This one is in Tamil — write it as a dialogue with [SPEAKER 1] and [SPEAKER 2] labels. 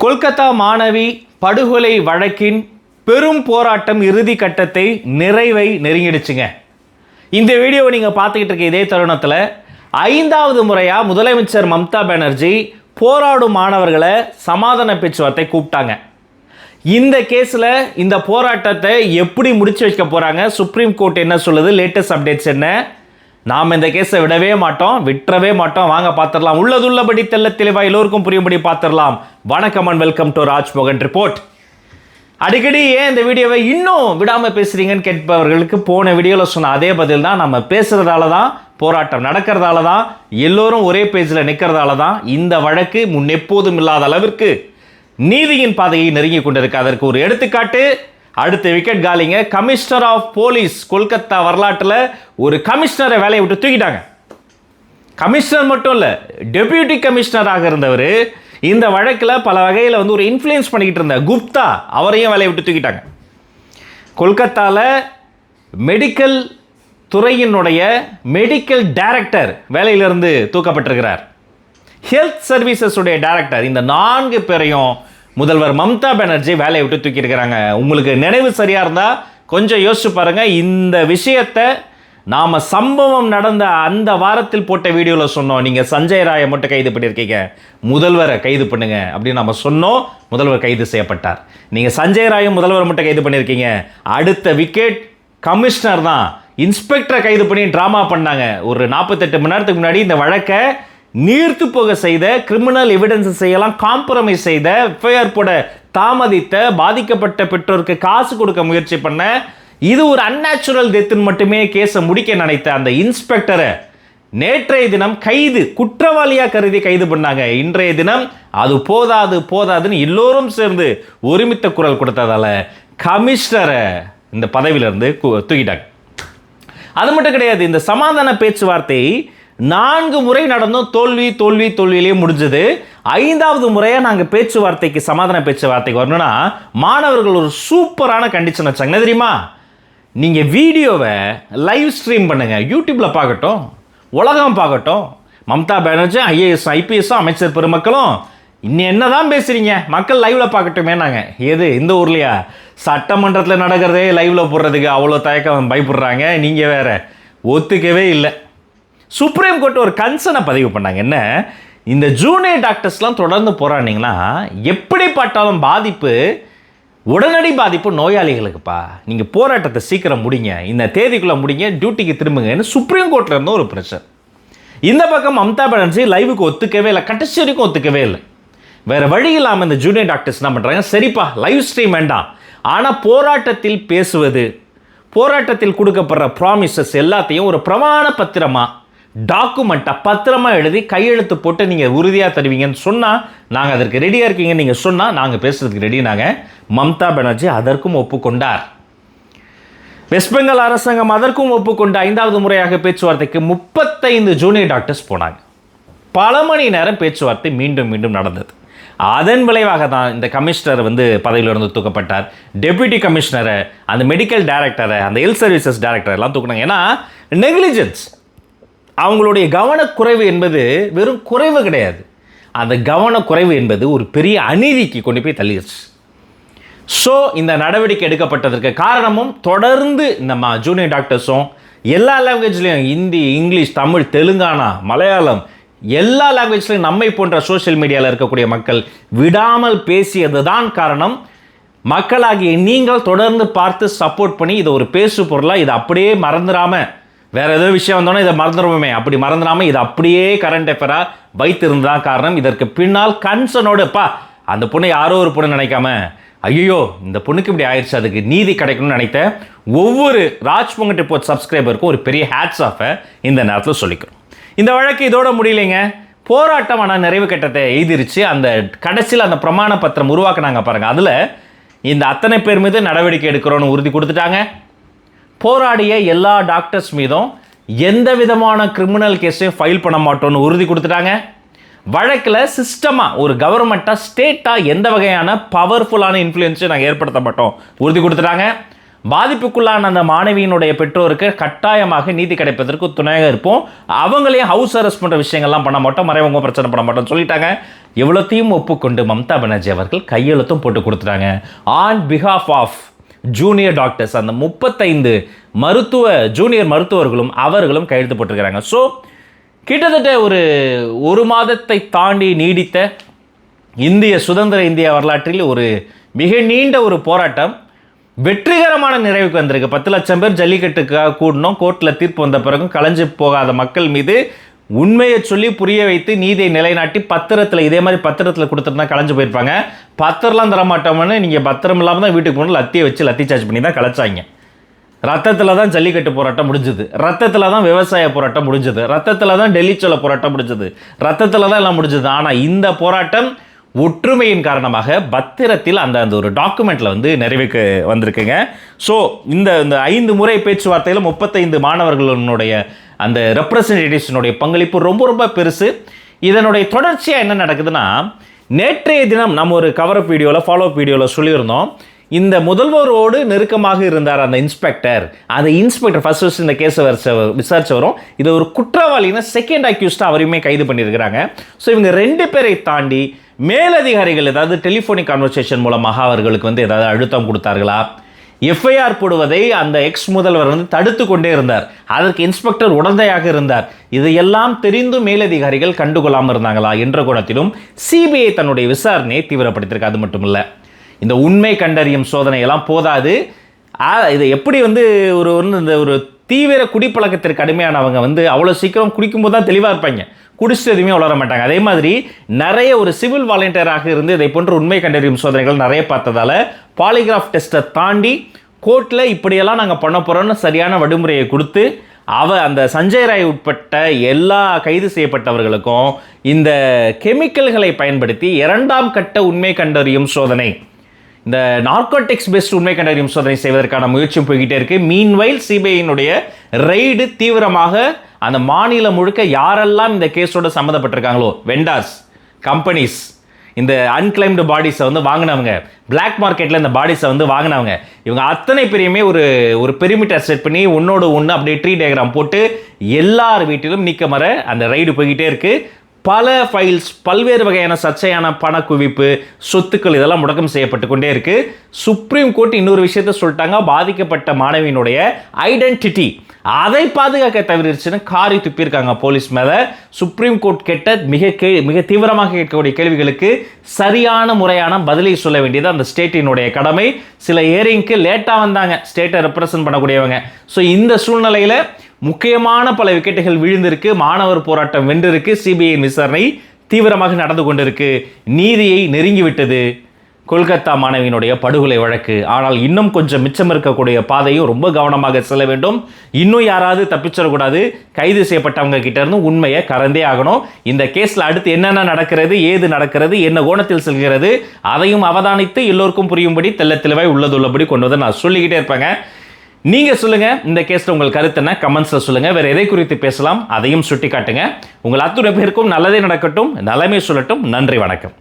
[SPEAKER 1] கொல்கத்தா மாணவி படுகொலை வழக்கின் பெரும் போராட்டம் இறுதி கட்டத்தை நிறைவை நெருங்கிடுச்சுங்க. இந்த வீடியோவை நீங்கள் பார்த்துக்கிட்டு இருக்க இதே தருணத்தில் ஐந்தாவது முறையாக முதலமைச்சர் மம்தா பானர்ஜி போராடும் மாணவர்களை சமாதான பேச்சுவார்த்தை கூப்பிட்டாங்க. இந்த கேஸில் இந்த போராட்டத்தை எப்படி முடிச்சு வைக்க போகிறாங்க சுப்ரீம் கோர்ட் என்ன சொல்லுது? லேட்டஸ்ட் அப்டேட்ஸ் என்ன? நாம் இந்த கேஸை விடவே மாட்டோம் விட்டுறவே மாட்டோம். வாங்க பார்த்துடலாம். உள்ளதுள்ளபடி தெல்ல தெளிவாக எல்லோருக்கும் புரியும்படி பார்த்துடலாம். வணக்கம் and welcome to Rajmohan report அடிக்கடி ஏன் இந்த வீடியோவை இன்னும் விடாமல் பேசுகிறீங்கன்னு கேட்பவர்களுக்கு போன வீடியோவில் சொன்ன அதே பதில் தான். நம்ம பேசுகிறதால தான் போராட்டம் நடக்கிறதால தான் எல்லோரும் ஒரே பேஜில் நிற்கிறதால தான் இந்த வழக்கு முன்னெப்போதும் இல்லாத அளவிற்கு நீதியின் பாதையை நெருங்கி கொண்டிருக்கு. அதற்கு ஒரு எடுத்துக்காட்டு அடுத்த விக்கெட் காலிங்க. கமிஷனர் ஆஃப் போலீஸ் கொல்கத்தா வரலாற்றில் ஒரு கமிஷனரை வேலையை விட்டு தூக்கிட்டாங்க. கமிஷனர் மட்டும் இல்லை டெபியூட்டி கமிஷனராக இருந்தவர் இந்த வழக்கில் பல வகையில் வந்து ஒரு இன்ஃப்ளூயன்ஸ் பண்ணிக்கிட்டு இருந்த குப்தா அவரையும் வேலையை விட்டு தூக்கிட்டாங்க. கொல்கத்தாவில் மெடிக்கல் துறையினுடைய மெடிக்கல் டைரக்டர் வேலையிலிருந்து தூக்கப்பட்டிருக்கிறார். ஹெல்த் சர்வீசஸுடைய டைரக்டர் இந்த நான்கு பேரையும் முதல்வர் மம்தா பானர்ஜி வேலையை விட்டு தூக்கியிருக்கிறாங்க. உங்களுக்கு நினைவு சரியாக இருந்தால் கொஞ்சம் யோசிச்சு பாருங்கள் இந்த விஷயத்தை நாம் சம்பவம் நடந்த அந்த வாரத்தில் போட்ட வீடியோவில் சொன்னோம். நீங்கள் சஞ்சய் ராயை மட்டும் கைது பண்ணியிருக்கீங்க. முதல்வரை கைது பண்ணுங்க அப்படின்னு நம்ம சொன்னோம். முதல்வர் கைது செய்யப்பட்டார். நீங்கள் சஞ்சய் ராயும் முதல்வரை மட்டும் கைது பண்ணியிருக்கீங்க. அடுத்த விக்கெட் கமிஷனர் தான். இன்ஸ்பெக்டரை கைது பண்ணி ட்ராமா பண்ணாங்க. ஒரு நாற்பத்தெட்டு மணி நேரத்துக்கு முன்னாடி இந்த வழக்கை நீர்த்து போக செய்த கிரிமினல் எவிடன்ஸ் செய்யலாம் காம்ப்ரமைஸ் செய்த எஃப்ஐஆர் போட தாமதித்த பாதிக்கப்பட்ட பெற்றோருக்கு காசு கொடுக்க முயற்சி பண்ண இது ஒரு அன்நேச்சுரல் டெத்துன்னு மட்டுமே கேஸை முடிக்க நினைத்த அந்த இன்ஸ்பெக்டரை நேற்றைய தினம் கைது குற்றவாளியாக கருதி கைது பண்ணாங்க. இன்றைய தினம் அது போதாது போதாதுன்னு எல்லோரும் சேர்ந்து ஒருமித்த குரல் கொடுத்ததால கமிஷனரை இந்த பதவியிலிருந்து கு- தூக்கிட்டாங்க. அது மட்டும் கிடையாது இந்த சமாதான பேச்சுவார்த்தை நான்கு முறை நடந்தும். தோல்வி தோல்வி தோல்வியிலே முடிஞ்சது. ஐந்தாவது முறையாக நாங்கள் பேச்சுவார்த்தைக்கு சமாதான பேச்சுவார்த்தைக்கு வரணும்னா மாணவர்கள் ஒரு சூப்பரான கண்டிஷன் வச்சாங்க. என்ன தெரியுமா? நீங்கள் வீடியோவை லைவ் ஸ்ட்ரீம் பண்ணுங்கள் யூடியூப்பில் பார்க்கட்டும் உலகம் பார்க்கட்டும். மம்தா பானர்ஜி ஐஏஎஸ் ஐபிஎஸும் அமைச்சர் பெருமக்களும் இன்னும் என்னதான் பேசுகிறீங்க மக்கள் லைவில் பார்க்கட்டுமே நாங்கள் எது? இந்த ஊர்லையா? சட்டமன்றத்தில் நடக்கிறதே லைவில் போடுறதுக்கு அவ்வளோ தயக்கம் பயப்படுறாங்க. நீங்கள் வேற ஒத்துக்கவே இல்லை. சுப்ரீம் கோர்ட் ஒரு கன்சர்னை பதிவு பண்ணாங்க. என்ன? இந்த ஜூனியர் டாக்டர்ஸ்லாம் தொடர்ந்து போராடினீங்கன்னா எப்படிப்பட்டாலும் பாதிப்பு உடனடி பாதிப்பு நோயாளிகளுக்குப்பா. நீங்கள் போராட்டத்தை சீக்கிரம் முடிங்க. இந்த தேதிக்குள்ளே முடிங்க. டியூட்டிக்கு திரும்புங்கன்னு சுப்ரீம் கோர்ட்டில் இருந்து ஒரு ப்ரெஷர் இந்த பக்கம் மம்தா பானர்ஜி லைவுக்கு ஒத்துக்கவே இல்லை. கடைசி வரைக்கும் ஒத்துக்கவே இல்லை. வேறு வழி இல்லாமல் இந்த ஜூனியர் டாக்டர்ஸ் என்ன பண்ணுறாங்க சரிப்பா லைவ் ஸ்ட்ரீம் வேண்டாம். ஆனால் போராட்டத்தில் பேசுவது போராட்டத்தில் கொடுக்கப்படுற ப்ராமிசஸ் எல்லாத்தையும் ஒரு பிரமாண பத்திரமாக டாக்குமெண்ட்டை பத்திரமா எழுதி கையெழுத்து போட்டு நீங்கள் உறுதியாக தருவீங்கன்னு சொன்னால் நாங்கள் அதற்கு ரெடியாக இருக்கீங்கன்னு நீங்கள் சொன்னால் நாங்கள் பேசுறதுக்கு ரெடி நாங்கள் மம்தா பானர்ஜி அதற்கும் ஒப்புக்கொண்டார். வெஸ்ட் பெங்கால் அரசாங்கம் அதற்கும் ஒப்புக்கொண்டு ஐந்தாவது முறையாக பேச்சுவார்த்தைக்கு முப்பத்தைந்து ஜூனியர் டாக்டர்ஸ் போனாங்க. பல மணி நேரம் பேச்சுவார்த்தை மீண்டும் மீண்டும் நடந்தது. அதன் விளைவாக தான் இந்த கமிஷனர் வந்து பதவியிலிருந்து தூக்கப்பட்டார். டெப்யூட்டி கமிஷனரை அந்த மெடிக்கல் டைரக்டரை அந்த ஹெல்த் சர்வீசஸ் டைரக்டர் எல்லாம் தூக்கினாங்க. ஏன்னா நெக்லிஜென்ஸ் அவங்களுடைய கவனக்குறைவு என்பது வெறும் குறைவு கிடையாது. அந்த கவனக்குறைவு என்பது ஒரு பெரிய அநீதிக்கு கொண்டு போய் தள்ளிடுச்சு. ஸோ இந்த நடவடிக்கை எடுக்கப்பட்டதற்கு காரணமும் தொடர்ந்து நம்ம ஜூனியர் டாக்டர்ஸும் எல்லா லாங்குவேஜ்லேயும் ஹிந்தி இங்கிலீஷ் தமிழ் தெலுங்கானா மலையாளம் எல்லா லாங்குவேஜ்லையும் நம்மை போன்ற சோஷியல் மீடியாவில் இருக்கக்கூடிய மக்கள் விடாமல் பேசியது தான் காரணம். மக்களாகிய நீங்கள் தொடர்ந்து பார்த்து சப்போர்ட் பண்ணி இதை ஒரு பேசு பொருளாக இதை அப்படியே மறந்துடாமல் வேறு ஏதோ விஷயம் வந்தோன்னே இதை மறந்துடுவோமே அப்படி மறந்துடாமல் இதை அப்படியே கரண்ட் அஃபேராக வைத்திருந்ததான் காரணம். இதற்கு பின்னால் கன்சர்னோடு அந்த பொண்ணை யாரோ ஒரு பொண்ணு நினைக்காம ஐயோ இந்த பொண்ணுக்கு இப்படி ஆயிடுச்சு அதுக்கு நீதி கிடைக்கணும்னு நினைத்த ஒவ்வொரு ராஜ்மோகன் ரிப்போர்ட் சப்ஸ்கிரைபருக்கும் ஒரு பெரிய ஹேட்ஸ் ஆஃபை இந்த நேரத்தில் சொல்லிக்கிறோம். இந்த வழக்கு இதோட முடியலைங்க. போராட்டம் ஆனால் நிறைவு கட்டத்தை எழுதிருச்சு அந்த கடைசியில் அந்த பிரமாண பத்திரம் உருவாக்குனாங்க பாருங்கள் அதில் இந்த அத்தனை பேர் மீது நடவடிக்கை எடுக்கிறோன்னு உறுதி கொடுத்துட்டாங்க. போராடிய எல்லா டாக்டர்ஸ் மீதும் எந்த விதமான கிரிமினல் கேஸையும் ஃபைல் பண்ண மாட்டோம்னு உறுதி கொடுத்துட்டாங்க. வழக்கில் சிஸ்டமாக ஒரு கவர்மெண்ட்டாக ஸ்டேட்டாக எந்த வகையான பவர்ஃபுல்லான இன்ஃப்ளூயன்ஸையும் நாங்கள் ஏற்படுத்த மாட்டோம் உறுதி கொடுத்துட்டாங்க. பாதிப்புக்குள்ளான அந்த மாணவியினுடைய பெற்றோருக்கு கட்டாயமாக நீதி கிடைப்பதற்கு துணையாக இருப்போம். அவங்களையும் ஹவுஸ் அரெஸ்ட் பண்ணுற விஷயங்கள்லாம் பண்ண மாட்டோம். மறைமுக பிரச்சனை பண்ண மாட்டோம்னு சொல்லிட்டாங்க. எவ்வளோத்தையும் ஒப்புக்கொண்டு மம்தா பானர்ஜி அவர்கள் கையெழுத்தும் போட்டு கொடுத்துட்டாங்க. On behalf of junior doctors அந்த முப்பத்தைந்து மருத்துவ ஜூனியர் மருத்துவர்களும் அவர்களும் கையெழுத்து போட்டிருக்கிறாங்க. ஸோ கிட்டத்தட்ட ஒரு ஒரு மாதத்தை தாண்டி நீடித்த இந்திய சுதந்திர இந்திய வரலாற்றில் ஒரு மிக நீண்ட ஒரு போராட்டம் வெற்றிகரமான நிறைவுக்கு வந்திருக்கு. பத்து லட்சம் பேர் ஜல்லிக்கட்டுக்காக கூடணும் கோர்ட்டில் தீர்ப்பு வந்த பிறகும் கலைஞ்சு போகாத மக்கள் மீது உண்மையை சொல்லி புரிய வைத்து நீதியை நிலைநாட்டி பத்திரத்தில் இதே மாதிரி பத்திரத்தில் கொடுத்துருந்தா கலைஞ்சு போயிருப்பாங்க. பத்திரம்லாம் தரமாட்டோம்னு நீங்கள் பத்திரம் இல்லாமல் தான் வீட்டுக்கு போகணும். லத்தியை வச்சு லத்தி சார்ஜ் பண்ணி தான் கலைச்சாங்க ரத்தத்தில் தான் ஜல்லிக்கட்டு போராட்டம் முடிஞ்சது. ரத்தத்தில் தான் விவசாய போராட்டம் முடிஞ்சது. ரத்தத்தில் தான் டெல்லி சொல்ல போராட்டம் முடிஞ்சது. ரத்தத்தில் தான் எல்லாம் முடிஞ்சது. ஆனால் இந்த போராட்டம் ஒற்றுமையின் காரணமாக பத்திரத்தில் அந்த அந்த ஒரு டாக்குமெண்ட்டில் வந்து நிறைவுக்கு வந்திருக்குங்க. ஸோ இந்த இந்த ஐந்து முறை பேச்சுவார்த்தையில் முப்பத்தைந்து மாணவர்களுடைய அந்த ரெப்ரசன்டேட்டிவ்ஸினுடைய பங்களிப்பு ரொம்ப ரொம்ப பெருசு. இதனுடைய தொடர்ச்சியாக என்ன நடக்குதுன்னா நேற்றைய தினம் நம்ம ஒரு கவரப் வீடியோவில் ஃபாலோ வீடியோவில் சொல்லியிருந்தோம். இந்த முதல்வரோடு நெருக்கமாக இருந்தார் அந்த இன்ஸ்பெக்டர். அந்த இன்ஸ்பெக்டர் ஃபர்ஸ்ட் ஃபர்ஸ்ட் இந்த கேஸை வரிச விசாரிச்சு வரும். இது ஒரு குற்றவாளின்னு செகண்ட் அக்யூஸ்டாக அவரையுமே கைது பண்ணியிருக்கிறாங்க. ஸோ இவங்க ரெண்டு பேரை தாண்டி மேலதிகாரிகள் ஏதாவது டெலிஃபோனிக் கான்வர்சேஷன் மூலமாக அவர்களுக்கு வந்து ஏதாவது அழுத்தம் கொடுத்தார்களா? எஃப்ஐஆர் போடுவதை அந்த எக்ஸ் முதல்வர் வந்து தடுத்து கொண்டே இருந்தார். அதற்கு இன்ஸ்பெக்டர் உடந்தையாக இருந்தார். இதையெல்லாம் தெரிந்தும் மேலதிகாரிகள் கண்டுகொள்ளாமல் இருந்தாங்களா என்ற குணத்திலும் சிபிஐ தன்னுடைய விசாரணையை தீவிரப்படுத்தியிருக்கு. அது மட்டும் இல்லை. இந்த உண்மை கண்டறியும் சோதனையெல்லாம் போதாது. இது இதை எப்படி வந்து ஒரு வந்து இந்த ஒரு தீவிர குடிப்பழக்கத்திற்கு அடிமையானவங்க வந்து அவ்வளோ சீக்கிரம் குடிக்கும்போது தான் தெளிவாக இருப்பாங்க. குடிச்சிட்டு எதுவுமே வளர மாட்டாங்க. அதே மாதிரி நிறைய ஒரு சிவில் வாலண்டியராக இருந்து இதை போன்ற உண்மை கண்டறியும் சோதனைகள் நிறைய பார்த்ததால பாலிகிராஃப் டெஸ்ட்டை தாண்டி கோர்ட்டில் இப்படியெல்லாம் நாங்கள் பண்ண போகிறோம்னு சரியான வழிமுறையை கொடுத்து அவ அந்த சஞ்சய் ராய் உட்பட்ட எல்லா கைது செய்யப்பட்டவர்களுக்கும் இந்த கெமிக்கல்களை பயன்படுத்தி இரண்டாம் கட்ட உண்மை கண்டறியும் சோதனை இந்த நார்கோட்டிக்ஸ் பெஸ்ட் உண்மை கண்டறியும் சோதனை செய்வதற்கான முயற்சியும் போய்கிட்டே இருக்கு. மீன்வைல் சிபிஐயினுடைய ரெய்டு தீவிரமாக அந்த மாநிலம் முழுக்க யாரெல்லாம் இந்த கேஸோட சம்மந்தப்பட்டிருக்காங்களோ வெண்டார்ஸ் கம்பெனிஸ் இந்த அன்கிளைம்டு பாடிஸை வந்து வாங்கினவங்க பிளாக் மார்க்கெட்டில் இந்த பாடிஸை வந்து வாங்கினவங்க இவங்க அத்தனை பேரையுமே ஒரு ஒரு பெரிமீட்டர் செட் பண்ணி ஒன்னோடு ஒன்று அப்படியே ட்ரீ டயக்ராம் போட்டு எல்லார் வீட்டிலும் நீக்க மர அந்த ரைடு போய்கிட்டே இருக்குது பல ஃபைல்ஸ் பல்வேறு வகையான சர்ச்சையான பண குவிப்பு சொத்துக்கள் இதெல்லாம் முடக்கம் செய்யப்பட்டு கொண்டே இருக்கு. சுப்ரீம் கோர்ட் இன்னொரு விஷயத்த சொல்லிட்டாங்க. பாதிக்கப்பட்ட மாணவியினுடைய ஐடென்டிட்டி அதை பாதுகாக்க தவிர்த்துன்னு காரி துப்பியிருக்காங்க போலீஸ் மேலே. சுப்ரீம் கோர்ட் கேட்ட மிக கே மிக தீவிரமாக கேட்கக்கூடிய கேள்விகளுக்கு சரியான முறையான பதிலை சொல்ல வேண்டியது அந்த ஸ்டேட்டினுடைய கடமை. சில ஏரிங்க்கு லேட்டாக வந்தாங்க. ஸ்டேட்டை ரெப்ரசன்ட் பண்ணக்கூடியவங்க. ஸோ இந்த சூழ்நிலையில் முக்கியமான பல விக்கெட்டுகள் விழுந்திருக்கு. மாணவர் போராட்டம் வென்றிருக்கு. சிபிஐயின் விசாரணை தீவிரமாக நடந்து கொண்டிருக்கு. நீதியை நெருங்கிவிட்டது. கொல்கத்தா மாணவியினுடைய படுகொலை வழக்கு. ஆனால் இன்னும் கொஞ்சம் மிச்சம் இருக்கக்கூடிய பாதையும் ரொம்ப கவனமாக செல்ல வேண்டும். இன்னும் யாராவது தப்பிச்சிடக்கூடாது. கைது செய்யப்பட்டவங்க கிட்டேருந்து உண்மையை கறந்தே ஆகணும். இந்த கேஸில் அடுத்து என்னென்ன நடக்கிறது ஏது நடக்கிறது என்ன கோணத்தில் செல்கிறது அதையும் அவதானித்து எல்லோருக்கும் புரியும்படி தெல்ல தெளிவாய் உள்ளதுள்ளபடி கொண்டு வந்து நான் சொல்லிக்கிட்டே இருப்பேங்க. நீங்கள் சொல்லுங்கள் இந்த கேஸில் உங்கள் கருத்து என்ன? கமெண்ட்ஸில் சொல்லுங்கள் வேறு எதை குறித்து பேசலாம்? அதையும் சுட்டி காட்டுங்க உங்கள் அத்துணை பேருக்கும் நல்லதே நடக்கட்டும். நலமே சொல்லட்டும். நன்றி வணக்கம்.